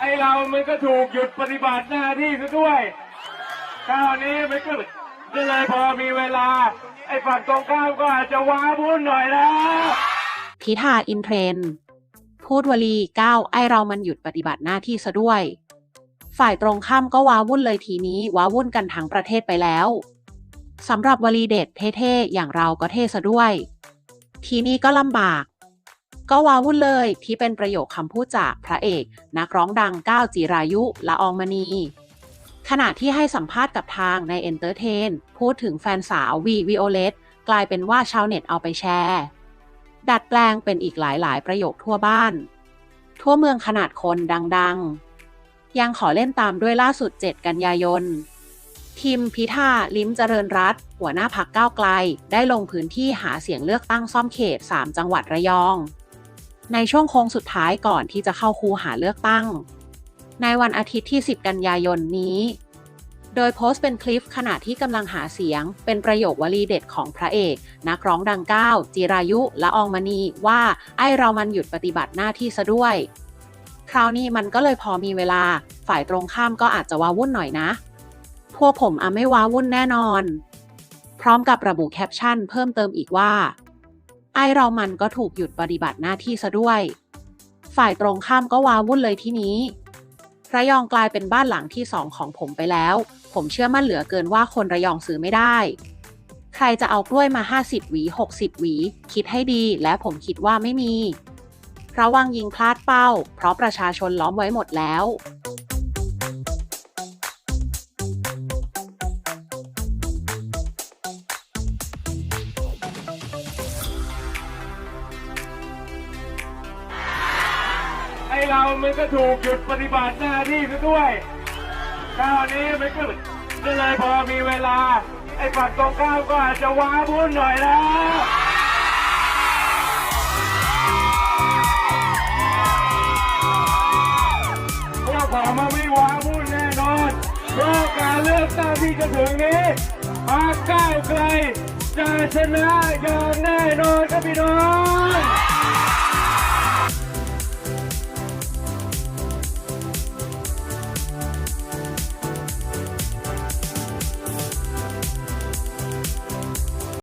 ไอเรามันก็ถูกหยุดปฏิบัติหน้าที่ซะด้วยคราวนี้มันก็ก็เลยพอมีเวลา ไอฝั่งตรงข้ามก็อาจจะว้าวุ่นหน่อยนะพิธาอินเทรนพูดวลีก้าวไอเรามันหยุดปฏิบัติหน้าที่ซะด้วย ฝ่ายตรงข้ามก็ว้าวุ่นเลยทีนี้ว้าวุ่นกันทั้งประเทศไปแล้วสำหรับวลีเด็ดเท่ๆอย่างเราก็เท่ซะด้วย ทีนี้ก็ลำบาก ก็ว้าวุ่นเลยที่เป็นประโยคคำพูดจากพระเอก นักร้องดังก้าวจิรายุละอองมณีขณะที่ให้สัมภาษณ์กับทางในเอนเตอร์เทนพูดถึงแฟนสาววีวิโอเลตกลายเป็นว่าชาวเน็ตเอาไปแชร์ ดัดแปลงเป็นอีกหลายๆ ประโยคทั่วบ้าน ทั่วเมืองขนาดคนดังๆ ยังขอเล่นตามด้วยล่าสุด 7 กันยายนทีมพิธาลิ้มเจริญรัตหัวหน้าพักก้าวไกล ได้ลงพื้นที่หาเสียงเลือกตั้งซ่อมเขต 3 จังหวัดระยอง ในช่วงโค้งสุดท้ายก่อนที่จะเข้าคูหาเลือกตั้ง ในวันอาทิตย์ที่ 10 กันยายนนี้ โดยโพสต์เป็นคลิปขณะที่กำลังหาเสียง เป็นประโยควลีเด็ดของพระเอก นักร้องดังก้าวจิรายุและองมณีว่าไอเรามันหยุดปฏิบัติหน้าที่ซะด้วย คราวนี้มันก็เลยพอมีเวลา ฝ่ายตรงข้ามก็อาจจะว้าวุ่นหน่อยนะ พวกผมอะไม่ว้าวุ่นแน่นอน พร้อมกับระบุแคปชั่น เพิ่มเติมอีกว่า ไอเรามันก็ถูกหยุดปฏิบัติหน้าที่ซะด้วย ฝ่ายตรงข้ามก็วาวุ่นเลยที่นี้ระยองกลายเป็นบ้านหลังที่สองของผมไปแล้ว ผมเชื่อมั่นเหลือเกินว่าคนระยองซื้อไม่ได้ ใครจะเอากล้วยมา 50 หวี 60 หวี คิดให้ดี และผมคิดว่าไม่มีระวังยิงพลาดเป้า เพราะประชาชนล้อมไว้หมดแล้ว เรามันก็ถูกหยุดปฏิบัติหน้าที่ซะด้วยคราวนี้มันก็ก็เลยพอมีเวลา ไอ้ฝั่งตรงข้ามก็อาจจะว้าวุ่นหน่อยนะพวกผมมาไม่ว้าวุ่นแน่นอนเพราะการเลือกตั้งที่จะถึงนี้พรรคก้าวไกลจะชนะอย่างแน่นอนครับพี่น้อง